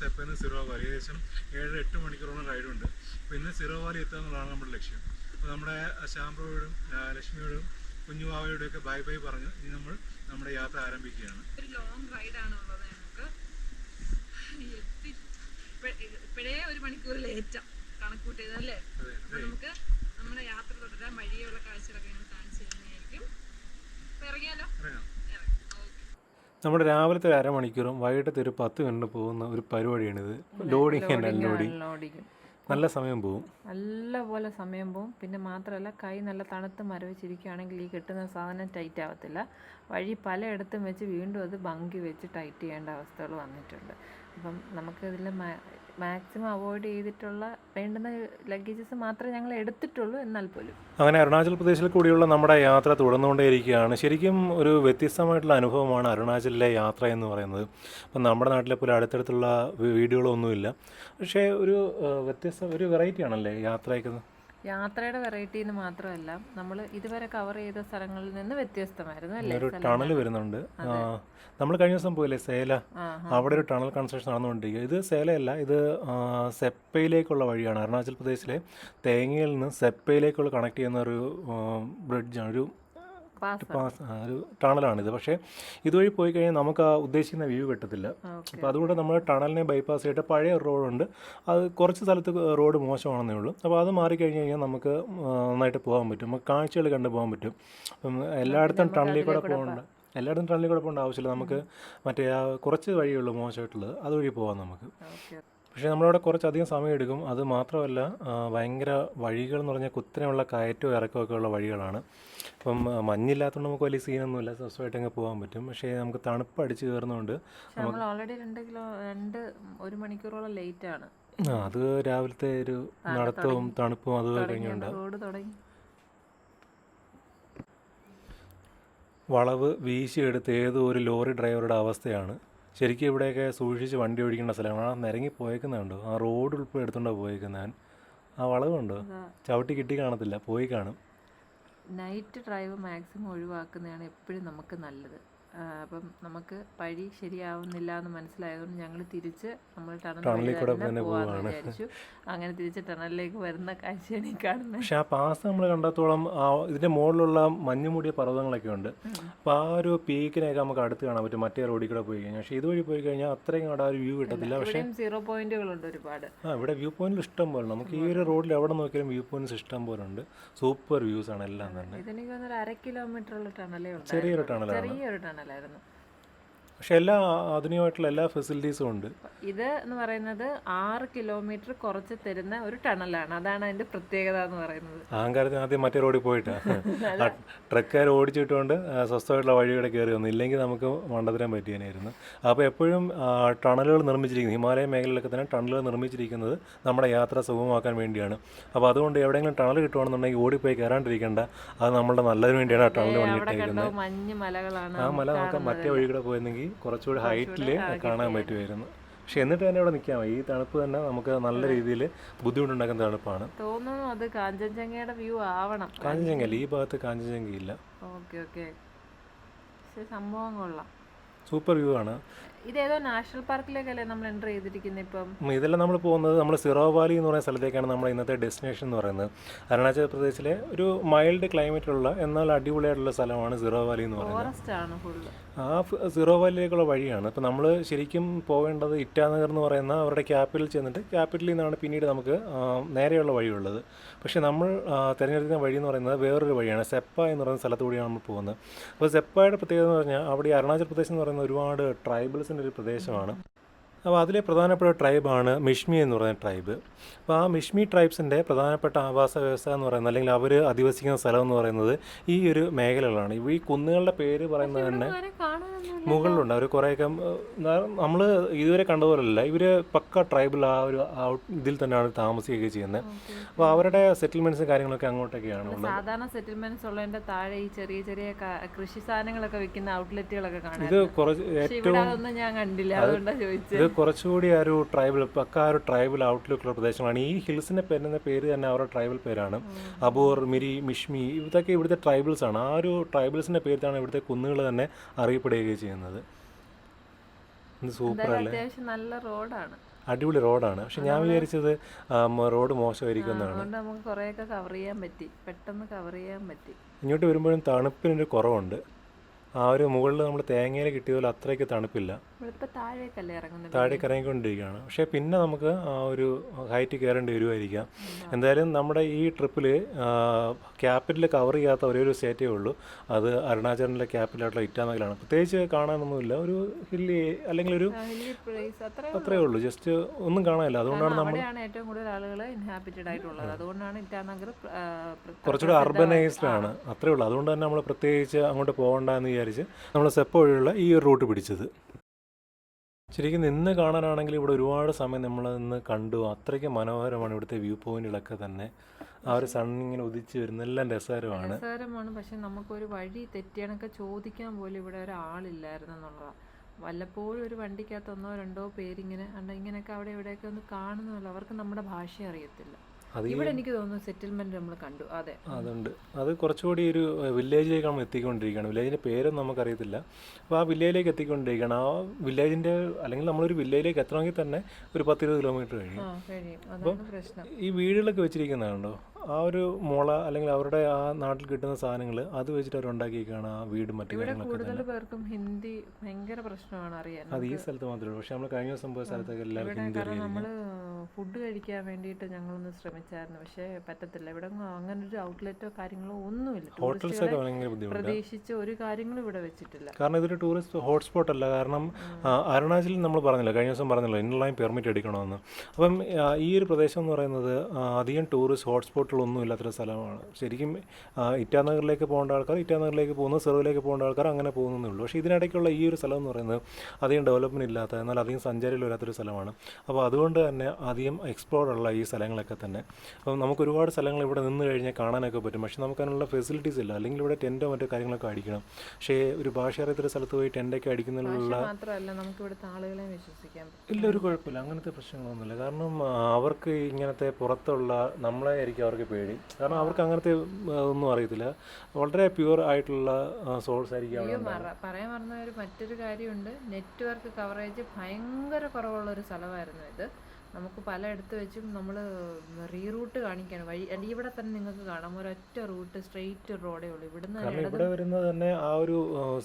സെപ്പ സെപ്പയിൽ നിന്ന് Syro Valley. ഏകദേശം ഏഴ് എട്ട് മണിക്കൂറോളം റൈഡുണ്ട്. അപ്പോൾ ഇന്ന് സിറോ വാലി എത്തുക എന്നുള്ളതാണ് നമ്മുടെ ലക്ഷ്യം. അപ്പോൾ നമ്മുടെ ശാംബ്രോയോടും ലക്ഷ്മിയോടും കുഞ്ഞുവാവയോടും ഒക്കെ ബൈ ബൈ പറഞ്ഞ് ഇനി നമ്മൾ നമ്മുടെ യാത്ര ആരംഭിക്കുകയാണ്. ഒരു ലോങ് റൈഡ് ഉള്ളത് നമുക്ക്. ഇപ്പഴേ ഒരു മണിക്കൂർ ലേറ്റാ കണക്കൂട്ടിയതല്ലേ അപ്പൊ നമുക്ക് നമ്മുടെ യാത്ര തുടരാൻ വഴിയുള്ള കാഴ്ചകളൊക്കെ ഞങ്ങൾ കാണിച്ചു തരുന്നതായിരിക്കും ഇറങ്ങിയാലോ? നമ്മുടെ രാവിലത്തെ ഒരു അരമണിക്കൂറും വൈകിട്ടത്തെ ഒരു പത്ത് മിനിറ്റ് പോകുന്ന ഒരു പരിപാടിയാണിത്. ലോഡിങ് ആൻഡ് അൺലോഡിങ് ലോഡിങ് നല്ല സമയം പോകും നല്ലപോലെ സമയം പോവും. പിന്നെ മാത്രമല്ല കൈ നല്ല തണുത്ത് മരവിച്ചിരിക്കുകയാണെങ്കിൽ ഈ കിട്ടുന്ന സാധനം ടൈറ്റ് ആവത്തില്ല. വഴി പലയിടത്തും വെച്ച് വീണ്ടും അത് ബങ്കി വെച്ച് ടൈറ്റ് ചെയ്യേണ്ട അവസ്ഥകൾ വന്നിട്ടുണ്ട്. അപ്പം നമുക്ക് ഇതിൽ മാക്സിമം അവോയ്ഡ് ചെയ്തിട്ടുള്ള വേണ്ടുന്ന ലഗേജസ് മാത്രമേ ഞങ്ങൾ എടുത്തിട്ടുള്ളൂ എന്നാൽ പോലും. അങ്ങനെ അരുണാചൽ പ്രദേശിൽ കൂടിയുള്ള നമ്മുടെ യാത്ര തുടർന്നുകൊണ്ടേയിരിക്കുകയാണ്. ശരിക്കും ഒരു വ്യത്യസ്തമായിട്ടുള്ള അനുഭവമാണ് അരുണാചലിലെ യാത്ര എന്ന് പറയുന്നത്. അപ്പം നമ്മുടെ നാട്ടിലെ പോലെ അടുത്തടുത്തുള്ള വീടുകളൊന്നുമില്ല. പക്ഷേ ഒരു വ്യത്യസ്ത ഒരു വെറൈറ്റി ആണല്ലേ യാത്രയൊക്കെ? യാത്രയുടെ വെറൈറ്റി എന്ന് മാത്രമല്ല നമ്മൾ ഇതുവരെ കവർ ചെയ്ത സ്ഥലങ്ങളിൽ നിന്ന് വ്യത്യസ്തമായിരുന്നു അല്ലേ? ഒരു ടണൽ വരുന്നുണ്ട്. നമ്മൾ കഴിഞ്ഞ ദിവസം പോയില്ലേ സേല. അവിടെ ഒരു ടണൽ കൺസ്ട്രക്ഷൻ നടന്നുകൊണ്ടിരിക്കുക ഇത് സേലയല്ല ഇത് സെപ്പയിലേക്കുള്ള വഴിയാണ്. അരുണാചൽ പ്രദേശിലെ തേങ്ങയിൽ നിന്ന് സെപ്പയിലേക്കുള്ള കണക്ട് ചെയ്യുന്ന ഒരു ബ്രിഡ്ജാണ് ഒരു പാസ് ഒരു ടണലാണിത്. പക്ഷേ ഇതുവഴി പോയി കഴിഞ്ഞാൽ നമുക്ക് ആ ഉദ്ദേശിക്കുന്ന വ്യൂ കിട്ടത്തില്ല. അപ്പം അപ്പോൾ അതുകൊണ്ട് നമ്മൾ ടണലിനെ ബൈപ്പാസ് ചെയ്തിട്ട് പഴയ റോഡുണ്ട്. അത് കുറച്ച് സ്ഥലത്ത് റോഡ് മോശമാണെന്നേ ഉള്ളൂ. അപ്പോൾ അത് മാറിക്കഴിഞ്ഞ് കഴിഞ്ഞാൽ നമുക്ക് നന്നായിട്ട് പോകാൻ പറ്റും. നമുക്ക് കാഴ്ചകൾ കണ്ടു പോകാൻ പറ്റും. എല്ലായിടത്തും ടണലിൽ കൂടെ പോകണ്ട. എല്ലായിടത്തും ടണലിൽ കൂടെ പോകേണ്ട ആവശ്യമില്ല. നമുക്ക് മറ്റേ ആ കുറച്ച് വഴിയുള്ളൂ മോശമായിട്ടുള്ളത്. അതുവഴി പോകാം നമുക്ക്. പക്ഷേ നമ്മളവിടെ കുറച്ചധികം സമയം എടുക്കും അത് മാത്രമല്ല ഭയങ്കര വഴികൾ എന്ന് പറഞ്ഞാൽ കുത്തനെയുള്ള കയറ്റവും ഇറക്കവും ഒക്കെ ഉള്ള വഴികളാണ്. അപ്പം മഞ്ഞില്ലാത്തതുകൊണ്ട് നമുക്ക് വലിയ സീനൊന്നുമില്ല. സ്വസ്ഥമായിട്ട് അങ്ങ് പോകാൻ പറ്റും. പക്ഷേ നമുക്ക് തണുപ്പ് അടിച്ച് കയറുന്നതുകൊണ്ട് നമ്മൾ ഓൾറെഡി രണ്ട് കിലോ രണ്ട് ഒരു മണിക്കൂറോളം ലേറ്റ് ആണ്. ആ, അത് രാവിലത്തെ ഒരു നടത്തവും തണുപ്പും അത് കഴിഞ്ഞുണ്ട് വളവ് വീശിയെടുത്ത് ഏതോ ഒരു ലോറി ഡ്രൈവറുടെ അവസ്ഥയാണ്. ശരിക്കും ഇവിടെയൊക്കെ സൂക്ഷിച്ച് വണ്ടി ഓടിക്കേണ്ട സ്ഥലമാണ്. നിരങ്ങി പോയേക്കുന്നുണ്ടോ ആ റോഡ് ഉൾപ്പെടെ എടുത്തുകൊണ്ടാണ് പോയേക്കുന്നത് ആ വളവുണ്ട്. ചവിട്ടി കിട്ടി കാണത്തില്ല. പോയി കാണും. നൈറ്റ് ഡ്രൈവ് മാക്സിമം ഒഴിവാക്കുന്നതാണ് എപ്പോഴും നമുക്ക് നല്ലത്. അപ്പം നമുക്ക് വഴി ശരിയാവുന്നില്ല എന്ന് മനസ്സിലായതുകൊണ്ട് ഞങ്ങൾ തിരിച്ച് നമ്മൾ ടണൽ ടണലിൽ കൂടെ തന്നെ പോവാന്ന്. വിചാരിച്ചു. അങ്ങനെ തിരിച്ച് ടണലിലേക്ക് വരുന്ന കാഴ്ചയാണ് ഈ കാണുന്നത് പക്ഷെ ആ പാസ് നമ്മൾ കണ്ടത്തോളം ആ ഇതിന്റെ മുകളിലുള്ള മഞ്ഞ് മൂടിയ പർവതങ്ങളൊക്കെ ഉണ്ട്. അപ്പോൾ ആ ഒരു പീക്കിനെയൊക്കെ നമുക്ക് അടുത്ത് കാണാൻ പറ്റും. മറ്റേ റോഡിൽ കൂടെ പോയി കഴിഞ്ഞാൽ. പക്ഷേ ഇതുവഴി പോയി കഴിഞ്ഞാൽ അത്രയും അവിടെ ആ ഒരു വ്യൂ കിട്ടത്തില്ല. പക്ഷേ സീറോ പോയിന്റുകളുണ്ട് ഒരുപാട്. ആ ഇവിടെ വ്യൂ പോയിന്റിൽ ഇഷ്ടം പോലെ നമുക്ക് ഈ ഒരു റോഡിൽ എവിടെ നോക്കിയാലും വ്യൂ പോയിന്റ്സ് ഇഷ്ടം പോലെ ഉണ്ട്. സൂപ്പർ വ്യൂസ് ആണ് എല്ലാം തന്നെ. ഇതെനിക്ക് തോന്നുന്നു ഒരു അര കിലോമീറ്റർ ഉള്ള ടണലേ ഉള്ളൂ ചെറിയൊരു ടണലാണ്. ചെറിയൊരു ടണലായിരുന്നു പക്ഷെ എല്ലാ ആധുനികമായിട്ടുള്ള എല്ലാ ഫെസിലിറ്റീസും ഉണ്ട്. ഇത് എന്ന് പറയുന്നത് ആറ് കിലോമീറ്റർ കുറച്ച് തരുന്ന ഒരു ടണലാണ്. അതാണ് അതിന്റെ പ്രത്യേകത എന്ന് പറയുന്നത്. അഹങ്കാരത്തിന് ആദ്യം മറ്റേ റോഡിൽ പോയിട്ടാ. ട്രക്കാർ ഓടിച്ചിട്ടുകൊണ്ട് സ്വസ്ഥമായിട്ടുള്ള വഴിയുടെ കയറി വന്നു. ഇല്ലെങ്കിൽ നമുക്ക് മണ്ടത്തരം പറ്റിയനായിരുന്നു അപ്പോൾ എപ്പോഴും ടണലുകൾ നിർമ്മിച്ചിരിക്കുന്നത് ഹിമാലയ മേഖലയിലൊക്കെ തന്നെ ടണലുകൾ നിർമ്മിച്ചിരിക്കുന്നത് നമ്മുടെ യാത്ര സുഗമമാക്കാൻ വേണ്ടിയാണ്. അപ്പോൾ അതുകൊണ്ട് എവിടെയെങ്കിലും ടണൽ കിട്ടുവാണെന്നുണ്ടെങ്കിൽ ഓടിപ്പോയി കയറാണ്ടിരിക്കേണ്ട. അത് നമ്മുടെ നല്ലതിന് വേണ്ടിയാണ് ആ ടണൽ പണിയിട്ടേക്കുന്നത് ആ മല നമുക്ക് മറ്റേ വഴി കൂടെ പോയിരുന്നെങ്കിൽ കുറച്ചുകൂടി ഹൈറ്റിൽ കാണാൻ പറ്റുമായിരുന്നു. പക്ഷെ എന്നിട്ട് തന്നെ ഇവിടെ നിൽക്കാം. ഈ തണുപ്പ് തന്നെ നമുക്ക് നല്ല രീതിയിൽ ബുദ്ധിമുട്ടുണ്ടാക്കുന്ന തണുപ്പാണ്. തോന്നുന്നു അത് കാഞ്ചൻജംഗയുടെ വ്യൂ ആവണം. കാഞ്ചൻജംഗ ഈ ഭാഗത്ത് കാഞ്ചൻജംഗ ഇല്ല ഓക്കെ. ഓക്കെ സംഭവം കൊള്ളാം. സൂപ്പർ വ്യൂ ആണ്. ഇതേതോ നാഷണൽ പാർക്കിലേക്കല്ലേ നമ്മൾ എന്റർ ചെയ്തിരിക്കുന്നത് ഇപ്പം? ഇതെല്ലാം നമ്മൾ പോകുന്നത് നമ്മൾ സിറോ വാലി എന്ന് പറയുന്ന സ്ഥലത്തേക്കാണ് നമ്മൾ ഇന്നത്തെ ഡെസ്റ്റിനേഷൻ എന്ന് പറയുന്നത്. അരുണാചൽ പ്രദേശിലെ ഒരു മൈൽഡ് ക്ലൈമറ്റ് ഉള്ള എന്നാൽ അടിപൊളിയായിട്ടുള്ള സ്ഥലമാണ് സിറോ വാലി എന്ന് പറയുന്നത്. ആ സീറോ വാലിയിലേക്കുള്ള വഴിയാണ്. അപ്പോൾ നമ്മൾ ശരിക്കും പോകേണ്ടത് ഇറ്റാനഗർ എന്ന് പറയുന്ന അവരുടെ ക്യാപിറ്റൽ ചെന്നിട്ട് ക്യാപിറ്റലിൽ നിന്നാണ് പിന്നീട് നമുക്ക് നേരെയുള്ള വഴിയുള്ളത്. പക്ഷേ നമ്മൾ തിരഞ്ഞെടുക്കുന്ന വഴി എന്ന് പറയുന്നത് വേറൊരു വഴിയാണ്. സെപ്പ എന്ന് പറയുന്ന സ്ഥലത്തുകൂടിയാണ് നമ്മൾ പോകുന്നത്. അപ്പോൾ സെപ്പയുടെ പ്രത്യേകത എന്ന് പറഞ്ഞാൽ അവിടെ അരുണാചൽ പ്രദേശ് എന്ന് പറയുന്ന ഒരുപാട് ട്രൈബൽസിന്റെ ഒരു പ്രദേശമാണ്. അപ്പോൾ അതിലെ പ്രധാനപ്പെട്ട ട്രൈബാണ് മിഷ്മി എന്ന് പറയുന്ന ട്രൈബ്. അപ്പോൾ ആ മിഷ്മി ട്രൈബ്സിന്റെ പ്രധാനപ്പെട്ട ആവാസ വ്യവസ്ഥ എന്ന് പറയുന്നത് അല്ലെങ്കിൽ അവർ അധിവസിക്കുന്ന സ്ഥലം എന്ന് പറയുന്നത് ഈ ഒരു മേഖലകളാണ് ഈ കുന്നുകളുടെ പേര് പറയുന്നത് തന്നെ മുകളിലുണ്ട്. അവർ കുറേയൊക്കെ നമ്മൾ ഇതുവരെ കണ്ടതുപോലല്ല. ഇവർ പക്ക ട്രൈബൽ ആ ഒരു ഇതിൽ തന്നെയാണ് താമസിക്കുകയൊക്കെ ചെയ്യുന്നത്. അപ്പോൾ അവരുടെ സെറ്റിൽമെന്റ്സും കാര്യങ്ങളൊക്കെ അങ്ങോട്ടൊക്കെയാണ് സാധാരണ സെറ്റിൽമെന്റ്സ് ഉള്ളതിന്റെ താഴെ ഈ ചെറിയ ചെറിയ കൃഷി സാധനങ്ങളൊക്കെ വിൽക്കുന്ന ഔട്ട്ലെറ്റുകളൊക്കെ കാണാം ഇത് കുറച്ച് ഏറ്റവും ഞാൻ കണ്ടില്ല. അതുകൊണ്ടാണ് ചോദിച്ചത്. ഇത് കുറച്ചുകൂടി ആ ഒരു ട്രൈബൽ പക്ക ആ ഒരു ട്രൈബൽ ഔട്ട്ലുക്കുള്ള പ്രദേശങ്ങളാണ് ഈ ഹിൽസിനെ പേരുന്ന പേര് തന്നെ അവരുടെ ട്രൈബൽ പേരാണ്. അബോർ മിരി മിഷ്മി ഇതൊക്കെ ഇവിടുത്തെ ട്രൈബൽസ് ആണ്. ആ ഒരു ട്രൈബൽസിന്റെ പേരിലാണ് ഇവിടുത്തെ കുന്നുകൾ തന്നെ അറിയപ്പെടുകയും ചെയ്യുന്നത്. സൂപ്പർ അല്ലേ? നല്ല റോഡാണ് അടിപൊളി റോഡാണ് പക്ഷെ ഞാൻ വിചാരിച്ചത് റോഡ് മോശമായിരിക്കും എന്നാണ് നമുക്ക് കുറേയൊക്കെ കവർ ചെയ്യാൻ പറ്റി. പെട്ടെന്ന് കവർ ചെയ്യാൻ പറ്റി. ഇങ്ങോട്ട് വരുമ്പോഴും തണുപ്പിനൊരു കുറവുണ്ട്. ആ ഒരു മുകളിൽ നമ്മൾ തേങ്ങയിൽ കിട്ടിയ പോലെ അത്രയ്ക്ക് തണുപ്പില്ല. താഴേക്ക് ഇറങ്ങിക്കൊണ്ടിരിക്കുകയാണ് പക്ഷേ പിന്നെ നമുക്ക് ആ ഒരു ഹൈറ്റ് കയറേണ്ടി വരുമായിരിക്കാം എന്തായാലും നമ്മുടെ ഈ ട്രിപ്പിൽ ക്യാപിറ്റൽ കവർ ചെയ്യാത്ത ഒരേ ഒരു സ്റ്റേറ്റേ ഉള്ളൂ. അത് അരുണാചലിലെ ക്യാപിറ്റലായിട്ടുള്ള ഇറ്റാനഗലാണ് പ്രത്യേകിച്ച് കാണാനൊന്നുമില്ല. ഒരു ഹില്ലി അല്ലെങ്കിൽ ഒരു അത്രയേ അത്രേ ഉള്ളൂ. ജസ്റ്റ് ഒന്നും കാണാനില്ല. അതുകൊണ്ടാണ് നമ്മൾ ഏറ്റവും കൂടുതൽ ആളുകൾ ഇൻഹാബിറ്റഡ് ആയിട്ടുള്ളത്. അതുകൊണ്ടാണ് ഇറ്റാനഗർ കുറച്ചുകൂടി അർബനൈസ്ഡ് ആണ്. അത്രേ ഉള്ളൂ. അതുകൊണ്ട് തന്നെ നമ്മൾ പ്രത്യേകിച്ച് അങ്ങോട്ട് പോകണ്ട എന്ന് വിചാരിച്ച് നമ്മൾ സെപ്പ വഴിയുള്ള ഈ ഒരു റൂട്ട് പിടിച്ചത്. ശരിക്കും നിന്ന് കാണാനാണെങ്കിൽ ഇവിടെ ഒരുപാട് സമയം നമ്മൾ നിന്ന് കണ്ടു. അത്രയ്ക്ക് മനോഹരമാണ് ഇവിടുത്തെ വ്യൂ പോയിന്റുകളൊക്കെ തന്നെ. ആ ഒരു സൺ ഇങ്ങനെ ഉദിച്ച് വരുന്ന എല്ലാം രസകരമാണ്. രസകരമാണ്. പക്ഷെ നമുക്കൊരു വഴി തെറ്റിയാണൊക്കെ ചോദിക്കാൻ പോലും ഇവിടെ ഒരാളില്ലായിരുന്നു എന്നുള്ളതാണ് വല്ലപ്പോഴും ഒരു വണ്ടിക്കകത്ത് ഒന്നോ രണ്ടോ പേരിങ്ങനെ ഇങ്ങനെയൊക്കെ അവിടെ ഇവിടെയൊക്കെ ഒന്ന് കാണുന്നതല്ല. അവർക്ക് നമ്മുടെ ഭാഷ അറിയത്തില്ല. അത് ഇവിടെ എനിക്ക് തോന്നുന്നു സെറ്റിൽമെന്റ് നമ്മൾ കണ്ടു. അതെ. അതുണ്ട്. അത് കുറച്ചുകൂടി ഒരു വില്ലേജിലേക്ക് നമ്മൾ എത്തിക്കൊണ്ടിരിക്കുകയാണ്. വില്ലേജിന്റെ പേരൊന്നും നമുക്കറിയത്തില്ല. അപ്പോൾ ആ വില്ലേജിലേക്ക് എത്തിക്കൊണ്ടിരിക്കുകയാണ്. ആ വില്ലേജിന്റെ അല്ലെങ്കിൽ നമ്മളൊരു വില്ലേജിലേക്ക് എത്തണമെങ്കിൽ തന്നെ ഒരു പത്തിരുപത് കിലോമീറ്റർ കഴിയും. ഈ വീടുകളൊക്കെ വെച്ചിരിക്കുന്നതുണ്ടോ ആ ഒരു മുള അല്ലെങ്കിൽ അവരുടെ ആ നാട്ടിൽ കിട്ടുന്ന സാധനങ്ങൾ അത് വെച്ചിട്ട് അവർ ഉണ്ടാക്കിയേക്കാണ് ആ വീട് മറ്റു കൂടുതൽ പേർക്കും ഹിന്ദി ഭയങ്കര പ്രശ്നമാണ് അറിയാൻ. അത് ഈ സ്ഥലത്ത് മാത്രമേ പക്ഷെ നമ്മൾ കഴിഞ്ഞ ദിവസം പോയ സ്ഥലത്തൊക്കെ എല്ലാവർക്കും ഹിന്ദി നമ്മൾ ഫുഡ് കഴിക്കാൻ വേണ്ടിയിട്ട് ഞങ്ങളൊന്ന് ശ്രമിച്ചായിരുന്നു. പക്ഷേ പറ്റത്തില്ല. ഇവിടെ അങ്ങനെ ഒരു ഔട്ട്ലെറ്റോ കാര്യങ്ങളോ ഒന്നുമില്ല. ഹോട്ടൽസൊക്കെ ഭയങ്കര ബുദ്ധിമുട്ടാണ് പ്രതീക്ഷിച്ച് ഒരു കാര്യങ്ങളും ഇവിടെ വെച്ചിട്ടില്ല. കാരണം ഇതൊരു ടൂറിസ്റ്റ് ഹോട്ട്സ്പോട്ട് അല്ല. കാരണം അരുണാചലിൽ നമ്മൾ പറഞ്ഞില്ല കഴിഞ്ഞ ദിവസം പറഞ്ഞല്ലോ ഇൻലൈൻ പെർമിറ്റ് എടുക്കണമെന്ന്. അപ്പം ഈ ഒരു പ്രദേശം എന്ന് പറയുന്നത് അധികം ടൂറിസ്റ്റ് ഹോട്ട്സ്പോട്ടുകളൊന്നും ഇല്ലാത്തൊരു സ്ഥലമാണ്. ശരിക്കും ഇറ്റാനഗറിലേക്ക് പോകേണ്ട ആൾക്കാർ ഇറ്റാനഗറിലേക്ക് പോകുന്നു സെറുവിലേക്ക് പോകേണ്ട ആൾക്കാർ അങ്ങനെ പോകുന്നേ ഉള്ളൂ. പക്ഷേ ഇതിനിടയ്ക്കുള്ള ഈ ഒരു സ്ഥലം എന്ന് പറയുന്നത് അധികം ഡെവലപ്മെന്റ് ഇല്ലാത്ത എന്നാൽ അധികം സഞ്ചാരികൾ വരാത്തൊരു സ്ഥലമാണ്. അപ്പോൾ അതുകൊണ്ട് തന്നെ അധികം എക്സ്പ്ലോർ ഉള്ള ഈ സ്ഥലങ്ങളൊക്കെ തന്നെ. അപ്പം നമുക്ക് ഒരുപാട് സ്ഥലങ്ങൾ ഇവിടെ നിന്ന് കഴിഞ്ഞാൽ കാണാനൊക്കെ പറ്റും. പക്ഷേ നമുക്ക് അതിനുള്ള ഫെസിലിറ്റീസ് ഇല്ല. അല്ലെങ്കിൽ ഇവിടെ ടെന്റോ മറ്റോ കാര്യങ്ങളൊക്കെ അടിക്കണം. പക്ഷേ ഒരു ഭാഷ അറിയാത്തൊരു സ്ഥലത്ത് പോയി ടെന്റൊക്കെ അടിക്കുന്നതിനുള്ള ഇല്ല ഒരു കുഴപ്പമില്ല. അങ്ങനത്തെ പ്രശ്നങ്ങളൊന്നുമില്ല. കാരണം അവർക്ക് ഇങ്ങനത്തെ പുറത്തുള്ള നമ്മളെ ആയിരിക്കും അവർക്ക് പേടി. കാരണം അവർക്ക് അങ്ങനത്തെ ഒന്നും അറിയത്തില്ല. വളരെ പ്യുവർ ആയിട്ടുള്ള സോഴ്സ് ആയിരിക്കും അവിടെ ഉണ്ടാവുക. പറയാൻ മറന്ന ഒരു മറ്റൊരു കാര്യമുണ്ട്. നെറ്റ്വർക്ക് കവറേജ് ഭയങ്കര കുറവുള്ള ഒരു സ്ഥലമായിരുന്നു ഇത്. നമുക്ക് പലയിടത്ത് വെച്ചും നമ്മൾ റീറൂട്ട് കാണിക്കുകയാണ് വഴി അല്ലെങ്കിൽ ഇവിടെ തന്നെ നിങ്ങൾക്ക് കാണാം. ഒരൊറ്റ റൂട്ട് സ്ട്രെയിറ്റ് റോഡേ ഉള്ളൂ. ഇവിടുന്ന് കാരണം ഇടതും ഇവിടെ വരുന്നത് തന്നെ ആ ഒരു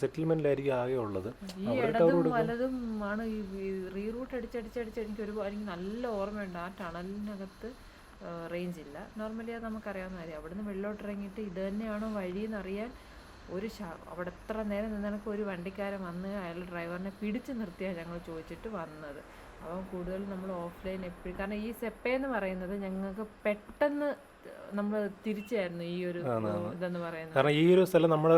സെറ്റിൽമെന്റിലായിരിക്കും ആകെ ഉള്ളത്. ഈ ഇടതും വലതും ആണ് ഈ റീറൂട്ട് അടിച്ചടിച്ചടിച്ച് എനിക്ക് ഒരു എനിക്ക് നല്ല ഓർമ്മയുണ്ട് ആ ടണലിനകത്ത് റേഞ്ച് ഇല്ല. നോർമലി അത് നമുക്കറിയാവുന്ന കാര്യം. അവിടുന്ന് വെള്ളോട്ട് ഇറങ്ങിയിട്ട് ഇത് തന്നെയാണോ വഴിയെന്നറിയാൻ ഒരു ശ അവിടെ എത്ര നേരം നിന്നനക്ക് ഒരു വണ്ടിക്കാരൻ വന്ന് അയാൾ ഡ്രൈവറിനെ പിടിച്ചു നിർത്തിയാണ് ഞങ്ങൾ ചോദിച്ചിട്ട് വന്നത്. അപ്പം കൂടുതൽ നമ്മൾ ഓഫ്ലൈൻ എപ്പോഴും കാരണം ഈ സെപ്പയെന്ന് പറയുന്നത് ഞങ്ങൾക്ക് പെട്ടെന്ന് നമ്മൾ തിരിച്ചായിരുന്നു ഈ ഒരു ഇതെന്ന് പറയുന്നത്. കാരണം ഈ ഒരു സ്ഥലം നമ്മൾ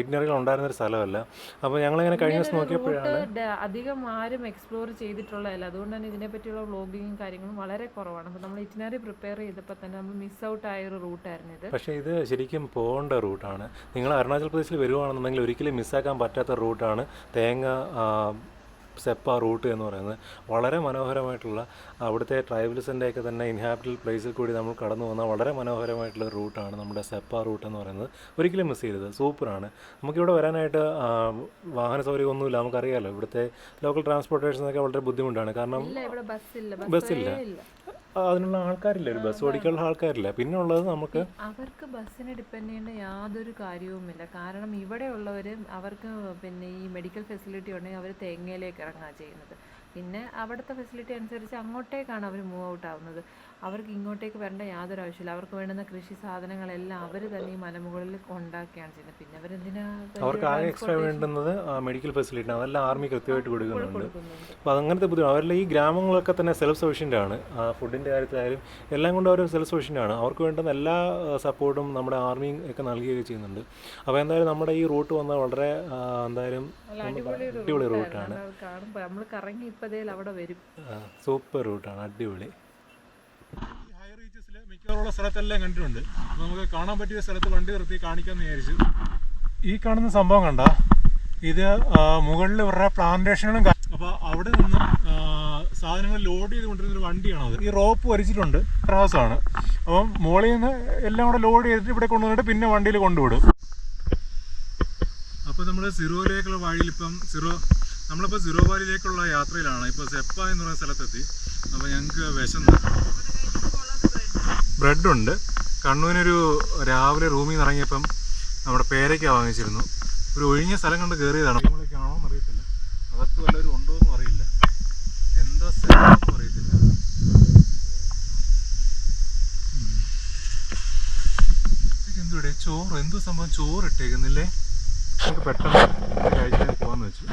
ഇറ്റിനറിയിൽ ഉണ്ടായിരുന്ന ഒരു സ്ഥലമല്ല. അപ്പോൾ ഞങ്ങളിങ്ങനെ കഴിഞ്ഞ ദിവസം നോക്കിയപ്പോഴാണ് അധികം ആരും എക്സ്പ്ലോർ ചെയ്തിട്ടുള്ളതല്ല. അതുകൊണ്ട് തന്നെ ഇതിനെ പറ്റിയുള്ള വ്ളോഗിങ്ങും കാര്യങ്ങളും വളരെ കുറവാണ്. അപ്പോൾ നമ്മൾ ഇറ്റിനറി പ്രിപ്പയർ ചെയ്തപ്പോൾ തന്നെ നമ്മൾ മിസ് ഔട്ട് ആയ ഒരു റൂട്ടായിരുന്നു ഇത്. പക്ഷേ ഇത് ശരിക്കും പോകേണ്ട റൂട്ടാണ്. നിങ്ങൾ അരുണാചൽ പ്രദേശിൽ വരുവാണെന്നുണ്ടെങ്കിൽ ഒരിക്കലും മിസ്സാക്കാൻ പറ്റാത്ത റൂട്ടാണ് തേങ്ങ സെപ്പ റൂട്ട് എന്ന് പറയുന്നത് വളരെ മനോഹരമായിട്ടുള്ള അവിടുത്തെ ട്രൈബൽസിന്റെ ഒക്കെ തന്നെ ഇൻഹാബിറ്റൽ പ്ലേസിൽ കൂടി നമ്മൾ കടന്നു പോകുന്ന വളരെ മനോഹരമായിട്ടുള്ള റൂട്ടാണ് നമ്മുടെ സെപ്പ റൂട്ട് എന്ന് പറയുന്നത്. ഒരിക്കലും മിസ് ചെയ്യരുത്. സൂപ്പറാണ്. നമുക്കിവിടെ വരാനായിട്ട് വാഹന സൗകര്യമൊന്നുമില്ല. നമുക്കറിയാമല്ലോ ഇവിടുത്തെ ലോക്കൽ ട്രാൻസ്പോർട്ടേഷനൊക്കെ വളരെ ബുദ്ധിമുട്ടാണ്. കാരണം ബസ്സില്ല അതിനുള്ള ആൾക്കാരില്ല? ഒരു ബസ് ഓടിക്കാനുള്ള ആൾക്കാരില്ല? പിന്നെ ഉള്ളത് നമുക്ക് അവർക്ക് ബസ്സിനെ ഡിപ്പെൻഡ് ചെയ്യേണ്ട യാതൊരു കാര്യവുമില്ല. കാരണം ഇവിടെ ഉള്ളവർ അവർക്ക് പിന്നെ ഈ മെഡിക്കൽ ഫെസിലിറ്റി ഉണ്ടെങ്കിൽ അവർ തേങ്ങയിലേക്ക് ഇറങ്ങുക ചെയ്യുന്നത്. പിന്നെ അവിടുത്തെ ഫെസിലിറ്റി അനുസരിച്ച് അങ്ങോട്ടേക്കാണ് അവർ മൂവ് ഔട്ട് ആവുന്നത്. അവർക്ക് ഇങ്ങോട്ടേക്ക് വരേണ്ട യാതൊരു ആവശ്യമില്ല. അവർക്ക് വേണ്ടുന്ന കൃഷി സാധനങ്ങളെല്ലാം അവർ തന്നെ ഈ മലമുകളിൽ ഉണ്ടാക്കുകയാണ് ചെയ്യുന്നത്. പിന്നെ അവരെന്തിനാ എന്തിനാ അവർക്ക് ആകെ എക്സ്ട്രാ വേണ്ടുന്നത് മെഡിക്കൽ ഫെസിലിറ്റി ആണ്. അതെല്ലാം ആർമി കൃത്യമായിട്ട് കൊടുക്കുന്നുണ്ട്. അപ്പോൾ അങ്ങനത്തെ ബുദ്ധിമുട്ട് അവരുടെ ഈ ഗ്രാമങ്ങളൊക്കെ തന്നെ സെൽഫ് സഫീഷ്യന്റ് ആണ് ഫുഡിന്റെ കാര്യത്തിലായാലും എല്ലാം കൊണ്ട് അവർ സെൽഫ് സഫീഷ്യന്റ് ആണ്. അവർക്ക് വേണ്ടുന്ന എല്ലാ സപ്പോർട്ടും നമ്മുടെ ആർമിയും ഒക്കെ നൽകുകയൊക്കെ ചെയ്യുന്നുണ്ട്. അപ്പോൾ എന്തായാലും നമ്മുടെ ഈ റൂട്ട് വന്നാൽ വളരെ എന്തായാലും അടിപൊളി റൂട്ടാണ് സൂപ്പർ റൂട്ടാണ് അടിപൊളി. റീച്ചസിൽ സ്ഥലത്തെല്ലാം കണ്ടിട്ടുണ്ട്. അപ്പോൾ നമുക്ക് കാണാൻ പറ്റിയ സ്ഥലത്ത് വണ്ടി നിർത്തി കാണിക്കാമെന്ന് വിചാരിച്ചു. ഈ കാണുന്ന സംഭവം കണ്ട? ഇത് മുകളിൽ ഇവരുടെ പ്ലാന്റേഷനുകളും അപ്പോൾ അവിടെ നിന്ന് സാധനങ്ങൾ ലോഡ് ചെയ്ത് കൊണ്ടിരുന്ന ഒരു വണ്ടിയാണ് അത് ഈ റോപ്പ് വലിച്ചിട്ടുണ്ട്. ആണ് അപ്പം മുകളിൽ നിന്ന് എല്ലാം കൂടെ ലോഡ് ചെയ്തിട്ട് ഇവിടെ കൊണ്ടുവന്നിട്ട് പിന്നെ വണ്ടിയിൽ കൊണ്ടുവിടും. അപ്പോൾ നമ്മൾ സിറോയിലേക്കുള്ള വഴിയിൽ ഇപ്പം സിറോ നമ്മളിപ്പോൾ സിറോ വാലിയിലേക്കുള്ള യാത്രയിലാണ്. ഇപ്പോൾ സെപ്പ എന്ന് പറയുന്ന സ്ഥലത്തെത്തി. അപ്പോൾ ഞങ്ങൾക്ക് വിശന്ന്. ബ്രെഡുണ്ട്. കണ്ണൂരിനൊരു രാവിലെ റൂമിൽ നിന്ന് ഇറങ്ങിയപ്പം നമ്മുടെ പേരയ്ക്ക വാങ്ങിച്ചിരുന്നു. ഒരു ഒഴിഞ്ഞ സ്ഥലം കണ്ട് കയറിയതാണ് നമ്മളൊക്കെയാണോ അറിയത്തില്ല. അകത്ത് വല്ലവരും ഉണ്ടോ എന്നും അറിയില്ല. എന്താ സ്ഥലം അറിയത്തില്ല. എന്തുവിടെ ചോറ്. എന്തോ സംഭവം? ചോറ് ഇട്ടേക്കുന്നില്ലേ? നമുക്ക് പെട്ടെന്ന് കഴിക്കാൻ പോകാന്ന് വെച്ചു.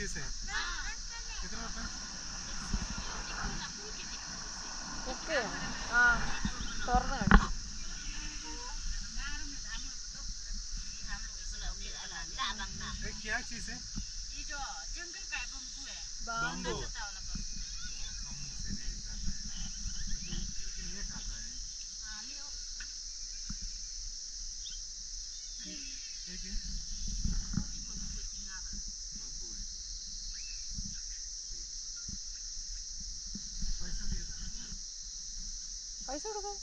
भी खाने का चीज है പൈസ കൊടുക്കാം.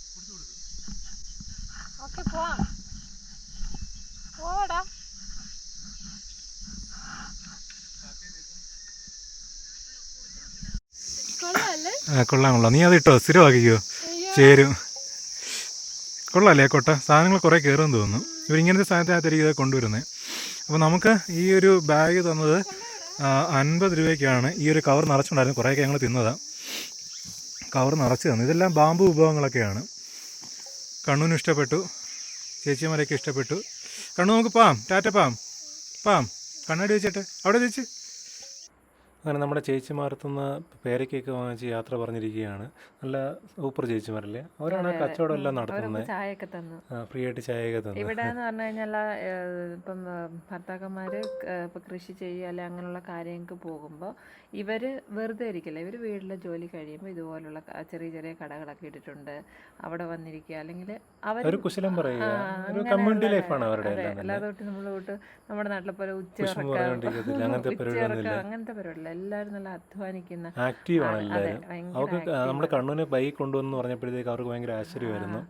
ഓക്കെ പോവാം. പോവാടാ. കൊള്ളാം കൊള്ളാം. നീ അത് ഇട്ടോ സ്ഥിരമാക്കിക്കോ. ചേരും. കൊള്ളാല്ലേ കോട്ട? സാധനങ്ങൾ കുറേ കയറുമെന്ന് തോന്നുന്നു. ഇവരിങ്ങനത്തെ സാധനത്തിനകത്തായിരിക്കും ഇത് കൊണ്ടുവരുന്നത് അപ്പോൾ നമുക്ക് ഈ ഒരു ബാഗ് തന്നത് അൻപത് രൂപയ്ക്കാണ്. ഈ ഒരു കവർ നിറച്ചുണ്ടായിരുന്നു. കുറേയൊക്കെ ഞങ്ങൾ തിന്നതാണ് കവർ നിറച്ച് തന്നു. ഇതെല്ലാം ബാമ്പു വിഭവങ്ങളൊക്കെയാണ്. കണ്ണൂന് ഇഷ്ടപ്പെട്ടു. ചേച്ചിമാരൊക്കെ ഇഷ്ടപ്പെട്ടു. കണ്ണു നമുക്ക് പാം. ടാറ്റ പാം. പാം. കണ്ണാടി വെച്ചിട്ട്. അവിടെ വെച്ച് അങ്ങനെ നമ്മുടെ ചേച്ചിമാരത്തുനിന്ന് പേരയ്ക്കൊക്കെ വാങ്ങിച്ച് യാത്ര പറഞ്ഞിരിക്കുകയാണ്. നല്ല സൂപ്പർ ചേച്ചിമാരല്ലേ? അവരാണ് കച്ചവടം എല്ലാം നടത്തുന്നത്. ചായയൊക്കെ തന്നു. ഫ്രീ ആയിട്ട് ചായയൊക്കെ തന്നു. ഇവിടെ എന്ന് പറഞ്ഞു കഴിഞ്ഞാൽ ഇപ്പം ഭർത്താക്കന്മാര് ഇപ്പൊ കൃഷി ചെയ്യുക അല്ലെ അങ്ങനെയുള്ള കാര്യങ്ങൾക്ക് പോകുമ്പോൾ ഇവർ വെറുതെ ഇരിക്കില്ല. ഇവർ വീട്ടിലെ ജോലി കഴിയുമ്പോൾ ഇതുപോലുള്ള ചെറിയ ചെറിയ കടകളൊക്കെ ഇട്ടിട്ടുണ്ട്. അവിടെ വന്നിരിക്കുക. അല്ലെങ്കിൽ അവർ കുശലം പറയുക. ഒരു കമ്മ്യൂണിറ്റി ലൈഫാണ് അവരുടെ എല്ലാ തൊട്ട് നമ്മൾ തൊട്ട് നമ്മുടെ നാട്ടിലെ പോലെ ഉച്ച പറഞ്ഞുകൊണ്ടിരിക്കത്തില്ല. അങ്ങനത്തെ പരിപാടി അങ്ങനത്തെ പരിപാടിയില്ല. എല്ലാവരും നല്ല അധ്വാനിക്കുന്ന ആക്റ്റീവ് ആണ് എല്ലാവരും? അവർക്ക് നമ്മുടെ കണ്ണൂനെ ബൈക്ക് കൊണ്ടുവന്ന് പറഞ്ഞപ്പോഴത്തേക്ക് അവർക്ക് ഭയങ്കര ആശ്ചര്യമായിരുന്നു.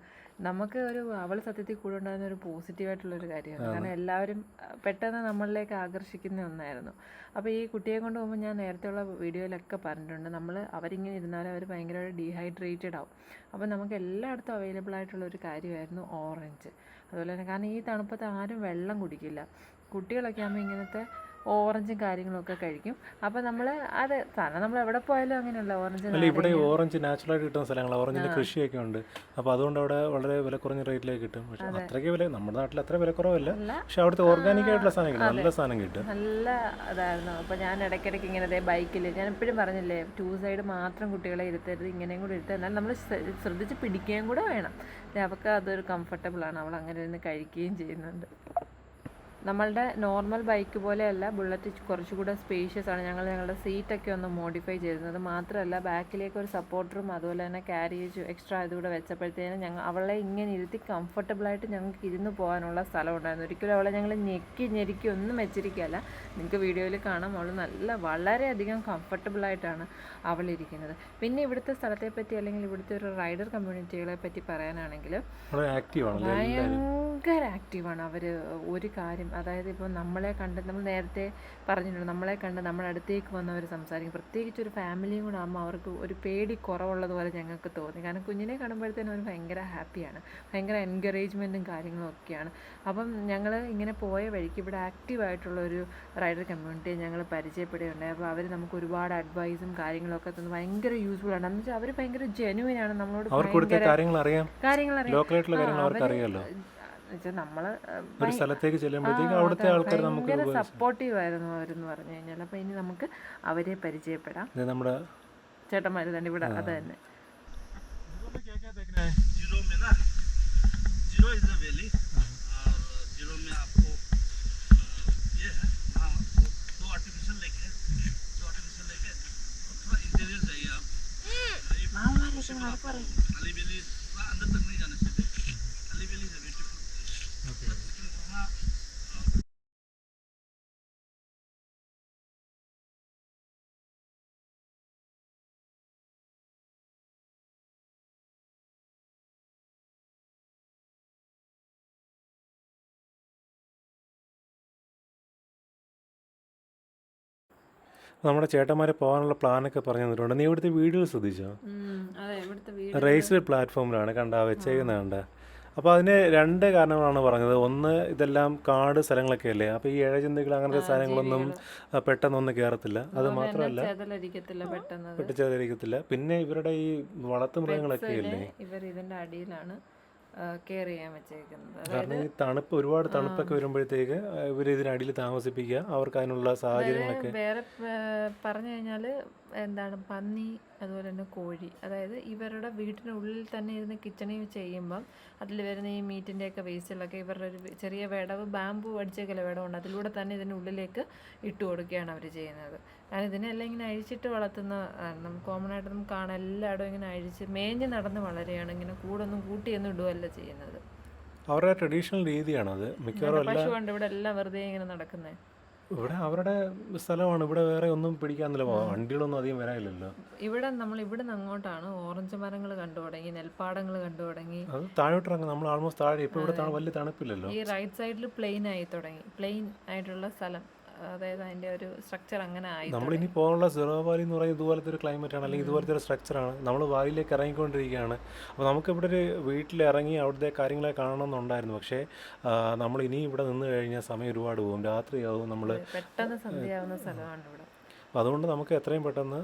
നമുക്ക് ഒരു അവൾ സത്യത്തിൽ കൂടെ ഉണ്ടായിരുന്ന ഒരു പോസിറ്റീവായിട്ടുള്ള ഒരു കാര്യമാണ്. കാരണം എല്ലാവരും പെട്ടെന്ന് നമ്മളിലേക്ക് ആകർഷിക്കുന്ന ഒന്നായിരുന്നു. അപ്പോൾ ഈ കുട്ടിയെ കൊണ്ട് പോകുമ്പോൾ ഞാൻ നേരത്തെയുള്ള വീഡിയോയിലൊക്കെ പറഞ്ഞിട്ടുണ്ട്. നമ്മൾ അവരിങ്ങനെ ഇരുന്നാലും അവർ ഭയങ്കരമായിട്ട് ഡീഹൈഡ്രേറ്റഡ് ആവും. അപ്പോൾ നമുക്ക് എല്ലായിടത്തും അവൈലബിൾ ആയിട്ടുള്ള ഒരു കാര്യമായിരുന്നു ഓറഞ്ച് അതുപോലെ തന്നെ കാരണം ഈ തണുപ്പത്ത് ആരും വെള്ളം കുടിക്കില്ല. കുട്ടികളൊക്കെ ആകുമ്പോൾ ഇങ്ങനത്തെ ഓറഞ്ചും കാര്യങ്ങളൊക്കെ കഴിക്കും. അപ്പോൾ നമ്മൾ അത് സാധനം നമ്മൾ എവിടെ പോയാലും അങ്ങനെയല്ല ഓറഞ്ച് അല്ല ഇവിടെ ഓറഞ്ച് നാച്ചുറലായിട്ട് കിട്ടുന്ന സ്ഥലങ്ങൾ ഓറഞ്ചിന്റെ കൃഷിയൊക്കെ ഉണ്ട് അപ്പോൾ അതുകൊണ്ട് അവിടെ വളരെ വില കുറഞ്ഞ റേറ്റിലേക്ക് കിട്ടും. പക്ഷെ അത്രയ്ക്ക് വില നമ്മുടെ നാട്ടിൽ അത്ര വില കുറവല്ല. പക്ഷെ അവിടുത്തെ ഓർഗാനിക് ആയിട്ടുള്ള സാധനം കിട്ടും നല്ല സാധനം കിട്ടും. നല്ല അതായിരുന്നു. അപ്പോൾ ഞാൻ ഇടയ്ക്കിടയ്ക്ക് ഇങ്ങനെ ബൈക്കിൽ ഞാൻ എപ്പോഴും പറഞ്ഞില്ലേ ടൂ സൈഡ് മാത്രം കുട്ടികളെ ഇരുത്തരുത് ഇങ്ങനെയും കൂടി ഇരുത്തരുത്. എന്നാൽ നമ്മൾ ശ്രദ്ധിച്ച് പിടിക്കുകയും കൂടെ വേണം. അവർക്ക് അതൊരു അതൊരു കംഫർട്ടബിളാണ് അവൾ അങ്ങനെ ഇരുന്ന് കഴിക്കുകയും ചെയ്യുന്നുണ്ട്. നമ്മളുടെ നോർമൽ ബൈക്ക് പോലെയല്ല ബുള്ളറ്റ് കുറച്ചുകൂടെ സ്പേഷ്യസ് ആണ്. ഞങ്ങൾ ഞങ്ങളുടെ സീറ്റൊക്കെ ഒന്ന് മോഡിഫൈ ചെയ്തിരുന്നത് മാത്രമല്ല ബാക്കിലേക്ക് ഒരു സപ്പോർട്ടറും അതുപോലെ തന്നെ ക്യാരിയേജ് എക്സ്ട്രാ ഇതുകൂടെ വെച്ചപ്പോഴത്തേനും ഞങ്ങൾ അവളെ ഇങ്ങനെ ഇരുത്തി കംഫർട്ടബിളായിട്ട് ഞങ്ങൾക്ക് ഇരുന്ന് പോകാനുള്ള സ്ഥലം ഉണ്ടായിരുന്നു. ഒരിക്കലും അവളെ ഞങ്ങൾ ഞെക്കി ഞെരുക്കി ഒന്നും വെച്ചിരിക്കുകയല്ല. നിങ്ങൾക്ക് വീഡിയോയിൽ കാണാം. അവൾ നല്ല വളരെയധികം കംഫർട്ടബിളായിട്ടാണ് അവളിരിക്കുന്നത് പിന്നെ ഇവിടുത്തെ സ്ഥലത്തെപ്പറ്റി അല്ലെങ്കിൽ ഇവിടുത്തെ ഒരു റൈഡർ കമ്മ്യൂണിറ്റികളെ പറ്റി പറയാനാണെങ്കിൽ ഭയങ്കര ആക്റ്റീവാണ് അവർ ഒരു കാര്യം. അതായത് ഇപ്പോൾ നമ്മളെ കണ്ട് നമ്മൾ നേരത്തെ പറഞ്ഞിട്ടുണ്ട് നമ്മളെ കണ്ട് നമ്മുടെ അടുത്തേക്ക് വന്നവർ സംസാരിക്കും. പ്രത്യേകിച്ച് ഒരു ഫാമിലിയും കൂടെ ആകുമ്പോൾ അവർക്ക് ഒരു പേടി കുറവുള്ളതുപോലെ ഞങ്ങൾക്ക് തോന്നി. കാരണം കുഞ്ഞിനെ കാണുമ്പോഴത്തേനും അവർ ഭയങ്കര ഹാപ്പിയാണ്. ഭയങ്കര എൻകറേജ്മെന്റും കാര്യങ്ങളും ഒക്കെയാണ്. അപ്പം ഞങ്ങൾ ഇങ്ങനെ പോയ വഴിക്ക് ഇവിടെ ആക്റ്റീവായിട്ടുള്ള ഒരു റൈഡർ കമ്മ്യൂണിറ്റിയെ ഞങ്ങൾ പരിചയപ്പെടുകയുണ്ടായി. അപ്പോൾ അവർ നമുക്ക് ഒരുപാട് അഡ്വൈസും കാര്യങ്ങളൊക്കെ തന്നു. ഭയങ്കര യൂസ്ഫുൾ ആണ്. എന്ന് വെച്ചാൽ അവർ ഭയങ്കര ജെനുവിൻ ആണ്. നമ്മളോട് കാര്യങ്ങൾ അറിയാം കാര്യങ്ങൾ അറിയാം ലോക്കലായിട്ടുള്ള കാര്യങ്ങൾ ആ, അവർക്ക് അവര് അറിയാമല്ലോ വെച്ചാൽ നമ്മൾ ഒരു സ്ഥലത്തേക്ക് ചെല്ലുമ്പോഴത്തേക്ക് അവിടുത്തെ ആൾക്കാർ നമുക്ക് ഭയങ്കര സപ്പോർട്ടീവ് ആയിരുന്നു അവരെന്ന് പറഞ്ഞു കഴിഞ്ഞാൽ അപ്പോൾ ഇനി നമുക്ക് അവരെ പരിചയപ്പെടാം ഇത് നമ്മുടെ ചേട്ടന്മാർ തന്നെ ഇവിടെ അത് തന്നെ जीरो में ना जीरो इज द वैली और जीरो में आपको अ, ये है हाँ वो दो आर्टिफिशियल लेक है दो आर्टिफिशियल लेक है और थोड़ा इंटीरियर जाइए आप अली वैली നമ്മുടെ ചേട്ടന്മാരെ പോകാനുള്ള പ്ലാനൊക്കെ പറഞ്ഞു തന്നിട്ടുണ്ട് നീ ഇവിടുത്തെ വീഡിയോ ശ്രദ്ധിച്ചോ? റേസ്ഡ് പ്ലാറ്റ്ഫോമിലാണ് കണ്ട വെച്ചേക്കുന്ന കണ്ട അപ്പോൾ അതിന് രണ്ട് കാരണങ്ങളാണ് പറഞ്ഞത്. ഒന്ന് ഇതെല്ലാം കാട് സ്ഥലങ്ങളൊക്കെ അല്ലേ? അപ്പോൾ ഈ ഇഴജന്തുക്കൾ അങ്ങനത്തെ സാധനങ്ങളൊന്നും പെട്ടെന്നൊന്നും കയറത്തില്ല അത് മാത്രമല്ല പെട്ടെന്ന് പിന്നെ ഇവരുടെ ഈ വളർത്തു മൃഗങ്ങളൊക്കെ അല്ലേ ഇവർ ഇതിന്റെ അടിയിലാണ്. കെയർ ചെയ്യാൻ വെച്ചേക്കുന്നത്. കാരണം ഈ തണുപ്പ് ഒരുപാട് തണുപ്പൊക്കെ വരുമ്പോഴത്തേക്ക് ഇവർ ഇതിനടിയിൽ താമസിപ്പിക്കുക. അവർക്ക് അതിനുള്ള സാഹചര്യങ്ങളൊക്കെ വേറെ പറഞ്ഞു കഴിഞ്ഞാൽ എന്താണ് പന്നി അതുപോലെ തന്നെ കോഴി. അതായത് ഇവരുടെ വീട്ടിനുള്ളിൽ തന്നെ ഇരുന്ന് കിച്ചണിൽ ചെയ്യുമ്പം അതിൽ വരുന്ന ഈ മീറ്റിന്റെയൊക്കെ വേസ്റ്റുകളൊക്കെ ഇവരുടെ ഒരു ചെറിയ വിടവ് ബാമ്പു അടിച്ചേക്കല്ല വിടവുണ്ട്. അതിലൂടെ തന്നെ ഇതിന്റെ ഉള്ളിലേക്ക് ഇട്ട് കൊടുക്കുകയാണ് അവർ ചെയ്യുന്നത്. കാരണം ഇതിനെല്ലാം ഇങ്ങനെ അഴിച്ചിട്ട് വളർത്തുന്ന നമുക്ക് കോമൺ ആയിട്ട് നമുക്ക് കാണാം എല്ലായിടും ഇങ്ങനെ അഴിച്ച് മേഞ്ഞ് നടന്ന് വളരെയാണ് ഇങ്ങനെ കൂടൊന്നും കൂട്ടിയൊന്നും ഇടുകയല്ല ചെയ്യുന്നത്. അവരുടെ ട്രഡീഷണൽ രീതിയാണത്. മിക്കവാറും പശു കൊണ്ട് ഇവിടെ എല്ലാം വെറുതെ ഇങ്ങനെ നടക്കുന്നത് ഇവിടെ അവരുടെ സ്ഥലമാണ്. ഇവിടെ വേറെ ഒന്നും പിടിക്കാന്നില്ല വണ്ടികളൊന്നും അധികം വരാനില്ലല്ലോ. ഇവിടെ നമ്മൾ ഇവിടെ നിന്ന് അങ്ങോട്ടാണ് ഓറഞ്ച് മരങ്ങൾ കണ്ടു തുടങ്ങി നെൽപ്പാടങ്ങൾ കണ്ടു തുടങ്ങി. അത് താഴോട്ടിറങ്ങും നമ്മൾ ആൾമോസ്റ്റ് താഴെ ഇപ്പോൾ ഇവിടെ വലിയ തണുപ്പില്ലല്ലോ. ഈ റൈറ്റ് സൈഡിൽ പ്ലെയിൻ ആയി തുടങ്ങി. പ്ലെയിൻ ആയിട്ടുള്ള സ്ഥലം. അതായത് അതിന്റെ ഒരു സ്ട്രക്ചർ അങ്ങനെ ആയി നമ്മളിനി പോകാനുള്ള സിറോ വാലി എന്ന് പറയുന്നത് ഇതുപോലത്തെ ഒരു ക്ലൈമറ്റ് ആണ് അല്ലെങ്കിൽ ഇതുപോലത്തെ ഒരു സ്ട്രക്ചറാണ് നമ്മൾ വാലിയിലേക്ക് ഇറങ്ങിക്കൊണ്ടിരിക്കുകയാണ്. അപ്പോൾ നമുക്ക് ഇവിടെ ഒരു വീട്ടിൽ ഇറങ്ങി അവിടുത്തെ കാര്യങ്ങളെ കാണണമെന്നുണ്ടായിരുന്നു. പക്ഷേ നമ്മൾ ഇനി ഇവിടെ നിന്ന് കഴിഞ്ഞാൽ സമയം ഒരുപാട് പോകും. രാത്രിയാവും നമ്മൾ പെട്ടെന്ന് സന്ധ്യയാവുന്ന സ്ഥലമാണ് ഇവിടെ. അപ്പോൾ അതുകൊണ്ട് നമുക്ക് എത്രയും പെട്ടെന്ന്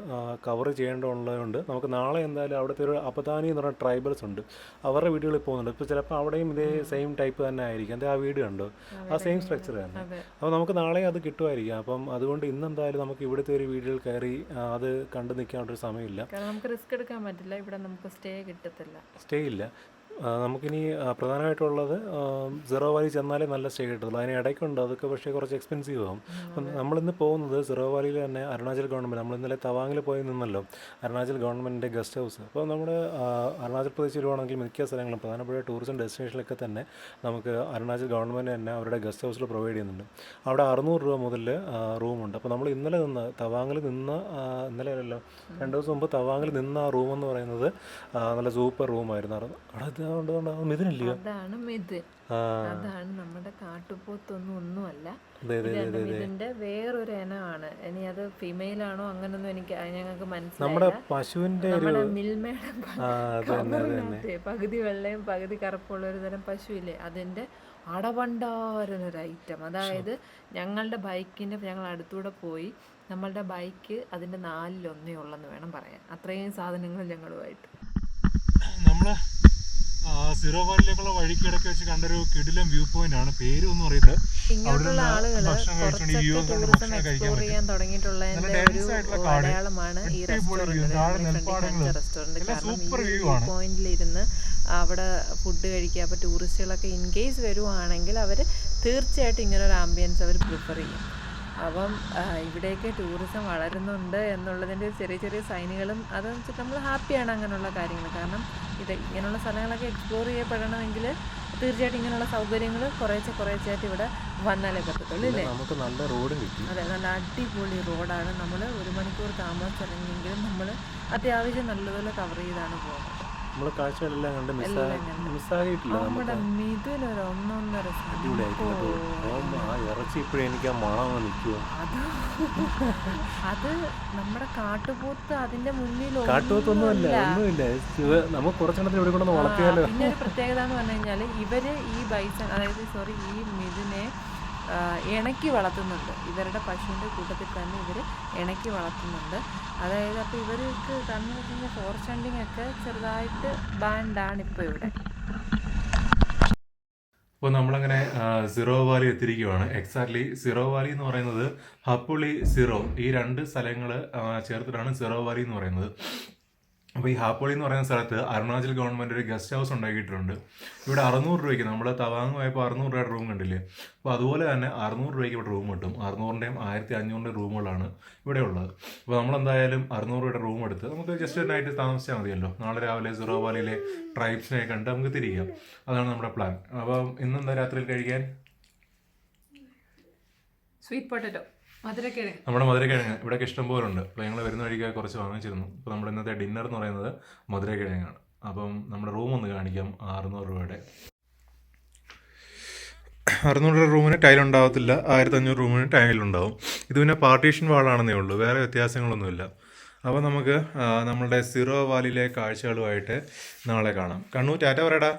കവർ ചെയ്യേണ്ടതുള്ളതുകൊണ്ട് നമുക്ക് നാളെ എന്തായാലും അവിടുത്തെ ഒരു അപദാനി എന്ന് പറഞ്ഞ ട്രൈബൽസ് ഉണ്ട്. അവരുടെ വീടുകളിൽ പോകുന്നുണ്ട്. ഇപ്പോൾ ചിലപ്പോൾ അവിടെയും ഇതേ സെയിം ടൈപ്പ് തന്നെ ആയിരിക്കും. അതേ ആ വീട് കണ്ടു. ആ സെയിം സ്ട്രക്ചർ തന്നെ. അപ്പോൾ നമുക്ക് നാളെ അത് കിട്ടുമായിരിക്കും. അപ്പം അതുകൊണ്ട് ഇന്ന് എന്തായാലും നമുക്ക് ഇവിടുത്തെ ഒരു വീടുകൾ കയറി അത് കണ്ടു നിൽക്കാനൊരു സമയമില്ല. നമുക്ക് റിസ്ക് എടുക്കാൻ പറ്റില്ല. ഇവിടെ നമുക്ക് സ്റ്റേ കിട്ടത്തില്ല. സ്റ്റേ ഇല്ല. നമുക്കിനി പ്രധാനമായിട്ടുള്ളത് സിറോ വാലി ചെന്നാലേ നല്ല സ്റ്റേ കിട്ടുള്ളൂ അതിന് ഇടയ്ക്കുണ്ട്. അതൊക്കെ പക്ഷേ കുറച്ച് എക്സ്പെൻസീവ് ആവും. അപ്പം നമ്മളിന്ന് പോകുന്നത് സീറോ വാലിയിൽ തന്നെ അരുണാചൽ ഗവൺമെന്റ് നമ്മൾ ഇന്നലെ തവാങ്ങിൽ പോയി നിന്നല്ലോ അരുണാചൽ ഗവൺമെന്റിന്റെ ഗസ്റ്റ് ഹൗസ്. അപ്പോൾ നമ്മുടെ അരുണാചൽ പ്രദേശ് വരുവാണെങ്കിൽ മിക്ക സ്ഥലങ്ങളും പ്രധാനപ്പെട്ട ടൂറിസം ഡെസ്റ്റിനേഷനിലൊക്കെ തന്നെ നമുക്ക് അരുണാചൽ ഗവൺമെന്റ് തന്നെ അവരുടെ ഗസ്റ്റ് ഹൗസിൽ പ്രൊവൈഡ് ചെയ്യുന്നുണ്ട്. അവിടെ അറുന്നൂറ് രൂപ മുതൽ റൂമുണ്ട്. അപ്പോൾ നമ്മൾ ഇന്നലെ നിന്ന് തവാങ്ങിൽ നിന്ന് ഇന്നലെ അല്ലല്ലോ രണ്ട് ദിവസം മുമ്പ് തവാങ്ങിൽ നിന്ന ആ റൂമെന്ന് പറയുന്നത് നല്ല സൂപ്പർ റൂമായിരുന്നു. അവിടെ മിഥുനില്ലയോ? അതാണ് മിഥുൻ. ആ. അതാണ് നമ്മുടെ കാട്ടുപോത്തൊന്നും ഒന്നുമല്ല. ഇതിന്റെ വേറൊരു ഇനമാണ്. ഇനി അത് ഫീമെയിൽ ആണോ അങ്ങനൊന്നും എനിക്ക് ഞങ്ങൾക്ക് നമ്മുടെ ഒരു നമ്മുടെ മിൽമയുടെ തന്നെ കവറിനകത്ത് പകുതി വെള്ളയും പകുതി കറുപ്പുള്ള ഒരു തരം പശുവില്ലേ? അതിന്റെ അടവണ്ടാരനൊരു ഐറ്റം അതായത് ഞങ്ങളുടെ ബൈക്കിന്റെ ഞങ്ങൾ അടുത്തൂടെ പോയി നമ്മളുടെ ബൈക്ക് അതിന്റെ നാലിലൊന്നേ ഉള്ളെന്ന് വേണം പറയാൻ. അത്രയും സാധനങ്ങൾ ഞങ്ങളുമായിട്ട്. നമ്മൾ സീറോ വാലിലേക്കുള്ള വഴിക്ക് ഇടയ്ക്ക് വെച്ച് കണ്ടൊരു കിടിലം വ്യൂ പോയിന്റ് ആണ്. പേര് ഒന്നും അറിയില്ല ഇങ്ങോട്ടുള്ള ആളുകൾ ടൂറിസം എക്സ്പ്ലോർ ചെയ്യാൻ തുടങ്ങിയിട്ടുള്ളതിന്റെ ഒരു. അടയാളമാണ് ഈ കാരണം ഈ ഇരുന്ന് അവിടെ ഫുഡ് കഴിക്കുക അപ്പോൾ ടൂറിസ്റ്റുകളൊക്കെ ഇൻ കേസ് വരുവാണെങ്കിൽ അവർ തീർച്ചയായിട്ടും ഇങ്ങനെ ഒരു ആംബിയൻസ് അവർ പ്രിഫർ ചെയ്യും. അപ്പം ഇവിടെയൊക്കെ ഇവിടേക്ക് ടൂറിസം വളരുന്നുണ്ട് എന്നുള്ളതിന്റെ ചെറിയ ചെറിയ സൈനുകളും അത് വെച്ചിട്ട് നമ്മൾ ഹാപ്പിയാണ് അങ്ങനെയുള്ള കാര്യങ്ങൾ. കാരണം ഇത് ഇങ്ങനെയുള്ള സ്ഥലങ്ങളൊക്കെ എക്സ്പ്ലോർ ചെയ്യപ്പെടണമെങ്കിൽ തീർച്ചയായിട്ടും ഇങ്ങനെയുള്ള സൗകര്യങ്ങൾ കുറേശ്ശെ കുറേശ്ശെയായിട്ട് ഇവിടെ വന്നാലേ പറ്റത്തുള്ളൂ അല്ലേ നമുക്ക് നല്ല റോഡും കിട്ടി. അതെ നല്ല അടിപൊളി റോഡാണ്. നമ്മൾ ഒരു മണിക്കൂർ താമസിച്ചിറങ്ങിയെങ്കിലും നമ്മൾ അത്യാവശ്യം നല്ലതുപോലെ കവർ ചെയ്താണ് പോകുന്നത്. നമ്മൾ കാഴ്ചകളെല്ലാം കണ്ട്. മിസ്സായിട്ടില്ല നമ്മുടെ മിഥുനൊരു ഒന്നൊന്നര അടിപൊളിയായിട്ട് കേട്ടോ. സംഭവം. ഓ, ആ ഇറച്ചി ഇപ്പോഴും എനിക്ക് ആ മണം നിൽക്കുമോ അത് അത് നമ്മുടെ കാട്ടുപോത്ത് അതിന്റെ മുന്നിൽ കാട്ടുപോത്തൊന്നുമല്ല ഒന്നുമില്ല. നമുക്ക് കുറച്ചെണ്ണത്തിന് ഇവിടെ കൊണ്ടൊന്ന് വളർത്തിയാലോ? പിന്നെ ഒരു പ്രത്യേകത എന്ന് പറഞ്ഞു കഴിഞ്ഞാൽ ഇവർ ഈ ബൈസൺ അതായത് സോറി ഈ ഇണക്കി വളർത്തുന്നുണ്ട്. ഇവരുടെ പശുവിന്റെ കൂട്ടത്തിൽ തന്നെ ഇവർ ഇണക്കി വളർത്തുന്നുണ്ട്. അതായത് അപ്പോൾ ഇവർക്ക് വെച്ച് കഴിഞ്ഞാൽ ഫോറസ്റ്റ് ഹണ്ടിങ് ഒക്കെ ചെറുതായിട്ട് ബാൻഡാണ് ഇപ്പോൾ ഇവിടെ. അപ്പോൾ നമ്മളങ്ങനെ സിറോ വാലി എത്തിയിരിക്കുവാണ്. എക്സാക്ട്ലി സിറോ വാലി എന്ന് പറയുന്നത് ഹപ്പുളി സിറോ ഈ രണ്ട് സ്ഥലങ്ങൾ ചേർത്തിട്ടാണ് സിറോ വാലി എന്ന് പറയുന്നത്. അപ്പോൾ ഈ ഹാപ്പോളി എന്ന് പറയുന്ന സ്ഥലത്ത് അരുണാചൽ ഗവൺമെന്റ് ഒരു ഗസ്റ്റ് ഹൗസ് ഉണ്ടാക്കിയിട്ടുണ്ട്. ഇവിടെ അറുന്നൂറ് രൂപയ്ക്ക് നമ്മൾ തവാങ് പോയപ്പോൾ അറുന്നൂറ് രൂപയുടെ റൂം കണ്ടില്ലേ? അപ്പോൾ അതുപോലെ തന്നെ അറുന്നൂറ് രൂപയ്ക്ക് ഇവിടെ റൂം കിട്ടും. അറുന്നൂറിന്റെയും ആയിരത്തി അഞ്ഞൂറിന്റെയും റൂമുകളാണ് ഇവിടെ ഉള്ളത്. അപ്പോൾ നമ്മളെന്തായാലും അറുന്നൂറ് രൂപയുടെ റൂം എടുത്ത് നമുക്ക് ജസ്റ്റ് ഒരു നൈറ്റ് താമസിച്ചാൽ മതിയല്ലോ. നാളെ രാവിലെ സിറോ വാലിയിലെ ട്രൈബ്സിനെ കണ്ട് നമുക്ക് തിരിക്കാം. അതാണ് നമ്മുടെ പ്ലാൻ അപ്പം ഇന്നെന്താ രാത്രിയിൽ കഴിക്കാൻ? സ്വീറ്റ് പൊട്ടറ്റോ നമ്മുടെ മധുരക്കിഴങ്ങ്. ഇവിടെയൊക്കെ ഇഷ്ടം പോലെ ഉണ്ട് അപ്പോൾ ഞങ്ങൾ വരുന്ന വഴിക്ക് കുറച്ച് വാങ്ങിച്ചിരുന്നു. അപ്പോൾ നമ്മുടെ ഇന്നത്തെ ഡിന്നർ എന്ന് പറയുന്നത് മധുരക്കിഴങ്ങാണ്. അപ്പം നമ്മുടെ റൂം ഒന്ന് കാണിക്കാം. അറുന്നൂറ് രൂപയുടെ. അറുന്നൂറ് രൂപ റൂമിന് ടൈൽ ഉണ്ടാവത്തില്ല. ആയിരത്തി അഞ്ഞൂറ് റൂമിന് ടൈൽ ഉണ്ടാവും. ഇത് പിന്നെ പാർട്ടീഷൻ വാളാണെന്നേ ഉള്ളൂ. വേറെ വ്യത്യാസങ്ങളൊന്നുമില്ല. അപ്പോൾ നമുക്ക് നമ്മളുടെ സിറോ വാലിയിലെ കാഴ്ചകളുമായിട്ട് നാളെ കാണാം. കണ്ണൂർ ടാറ്റ പറയടാ.